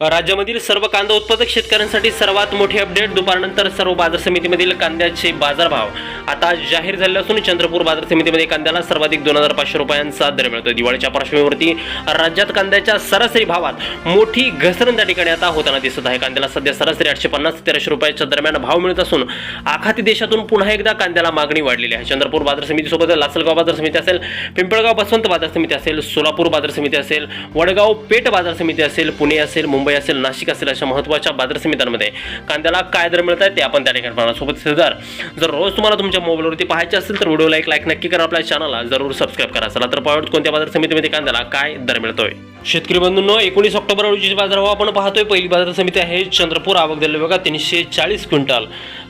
राज्यामधील सर्व कांदा उत्पादक शेतकऱ्यांसाठी सर्वात मोठी अपडेट. दुपारनंतर सर्व बाजार समितीमधील कांद्याचे बाजारभाव आता जाहीर झाले असून चंद्रपूर बाजार समितीमध्ये कांद्याला सर्वाधिक दोन हजार पाचशे रुपयांचा दर मिळतो दिवाळीच्या पार्श्वभूमीवरती राज्यात कांद्याच्या सरासरी भावात मोठी घसरण त्या ठिकाणी आता होताना दिसत आहे. कांद्याला सध्या सरासरी आठशे पन्नास तेराशे रुपयाच्या दरम्यान भाव मिळत असून आखाती देशातून पुन्हा एकदा कांद्याला मागणी वाढलेली आहे. चंद्रपूर बाजार समितीसोबत लासलगाव बाजार समिती असेल पिंपळगाव बसवंत बाजार समिती असेल सोलापूर बाजार समिती असेल वडगाव पेठ बाजार समिती असेल पुणे असेल मुंबई असेल नाशिक असेल अशा महत्त्वाच्या बाजार समित्यांमध्ये कांद्याला काय दर मिळत आहेत ते आपण त्या ठिकाणी पाहणार. सोबत दर जर रोज तुम्हाला तुमच्या मोबाईलवरती पाहायचे असेल तर व्हिडिओला एक लाईक नक्की करा आपल्या चॅनलला जरूर सबस्क्राईब करा. चला तर पाहूयात कोणत्या बाजार समितीमध्ये कांद्याला काय दर मिळतोय. शेतकरी बंधूंनो एकोणीस ऑक्टोबर रोजीचे बाजारभाव आपण पाहतोय पहिली बाजार समिती आहे चंद्रपूर आवक दिले बघा तीनशे चाळीस क्विंटल.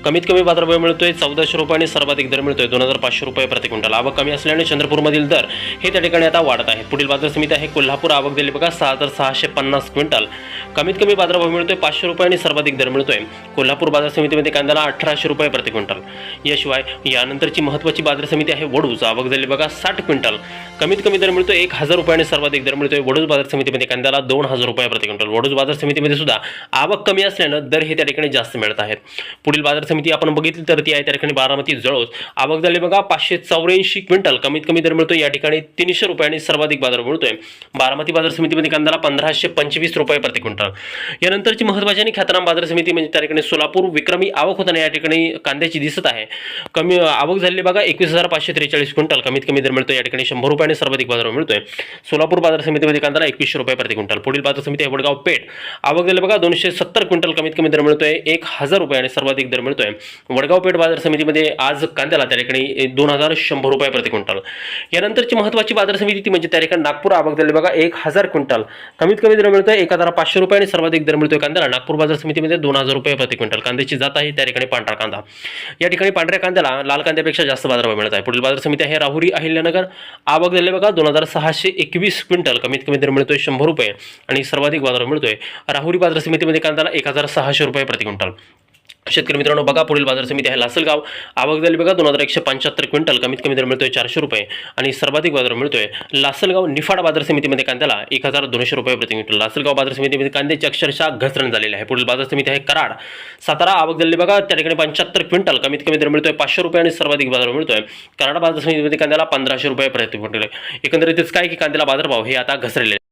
कमीत कमी बाजारभाव मिळतोय चौदाशे रुपये आणि सर्वाधिक दर मिळतोय दोन हजार पाचशे रुपये प्रति क्विंटल. आवक कमी असल्याने चंद्रपूरमधील दर हे त्या ठिकाणी आता वाढत आहे पुढील बाजार समिती आहे कोल्हापूर आवक दिले बघा सहा हजार सहाशे पन्नास क्विंटल. कमीत कमी बाजारभाव मिळतोय पाचशे रुपये आणि सर्वाधिक दर मिळतोय. कोल्हापूर बाजार समितीमध्ये कांद्याला अठराशे रुपये प्रति क्विंटल. याशिवाय यानंतरची महत्त्वाची बाजार समिती आहे वडूज आवक झाली बघा साठ क्विंटल. कमीत कमी दर मिळतो एक हजार रुपयाने आणि सर्वाधिक दर मिळतोय. वडूज बाजार समितीमध्ये कांद्याला दोन हजार रुपये प्रति क्विंटल. वडूज बाजार समितीमध्ये सुद्धा आवक कमी असल्यानं दर हे त्या ठिकाणी जास्त मिळत आहेत. पुढील बाजार समिती आपण बघितली तर ती आहे त्या ठिकाणी बारामती जळोस आवक झाली बघा पाचशे चौऱ्याऐंशी क्विंटल. कमीत कमी दर मिळतो या ठिकाणी तीनशे रुपयाने सर्वाधिक बाजार मिळतोय. बारामती बाजार समितीमध्ये कांद्याला पंधराशे पंचवीस रुपये प्रति क्विंटल. यानंतरची महत्त्वाची आणि ख्यातनाम बाजार समिती म्हणजे त्या ठिकाणी सोलापूर विक्रमी आवक होताना या ठिकाणी कांद्याची दिसत आहे. कमी आवक झालेली बघा एकवीस हजार पाचशे त्रेचाळीस क्विंटल. कमीत कमी दर मिळतो या ठिकाणी शंभर रुपये रुपयाने सर्वाधिक बाजार मिळतोय. सोलापूर बाजार समितीमध्ये कांदा एकवीसशे रुपये प्रति क्विंटल पुढील बाजार समिती आहे वडगाव पेठ. आवक झाली बघा दोनशे सत्तर क्विंटल कमीत कमी दर मिळतोय एक हजार रुपये आणि सर्वाधिक दर मिळतोय. वडगाव पेठ बाजार समितीमध्ये आज कांद्याला त्या ठिकाणी दोन हजार शंभर रुपये प्रति क्विंटल. यानंतरची महत्त्वाची बाजार समिती ती म्हणजे त्या ठिकाणी नागपूर आवक दिले बघा एक हजार क्विंटल. कमीत कमी दर मिळतोय एक हजार पाचशे रुपये आणि सर्वाधिक दर मिळतोय कांद्याला. नागपूर बाजार समितीमध्ये दोन हजार रुपये प्रति क्विंटल. कांद्याची जात आहे त्या ठिकाणी पांढरा कांदा. या ठिकाणी पांढऱ्या कांद्याला लाल कांद्यापेक्षा जास्त बाजारभाव मिळत आहे. पुढील बाजार समिती आहे राहुरी अहिल्यानगर. आवक झाले बघा दोन हजार सहाशे एकवीस क्विंटल कमीत कमी दर मिळतोय शंभर रुपये आणि सर्वाधिक बाजार मिळतोय. राहुरी बाजार समितीमध्ये कांद्याला एक हजार सहाशे रुपये प्रति क्विंटल. शेतकरी मित्रांनो बघा पुढील बाजार समिती आहे लासलगाव. आवक झाली बघा दोन हजार एकशे पंच्याहत्तर क्विंटल. कमीत कमी दर मिळतोय चारशे रुपये. आणि सर्वाधिक बाजार मिळतोय लासलगाव निफाड बाजार समितीमध्ये कांद्याला एक हजार दोनशे रुपये प्रति क्विंटल. लासलगाव बाजार समितीमध्ये कांद्याची अक्षरशः घसरण झालेली आहे. पुढील बाजार समिती आहे कराड. सातारा आवक झाली बघा त्या ठिकाणी पंच्याहत्तर क्विंटल. कमीत कमी दर मिळतोय पाचशे रुपये आणि सर्वाधिक बाजार मिळतोय. कराड बाजार समितीमध्ये कांद्याला पंधराशे रुपये प्रति क्विंटल. एकंदरीतच काय की कांद्याला बाजारभाव हे आता घसरलेले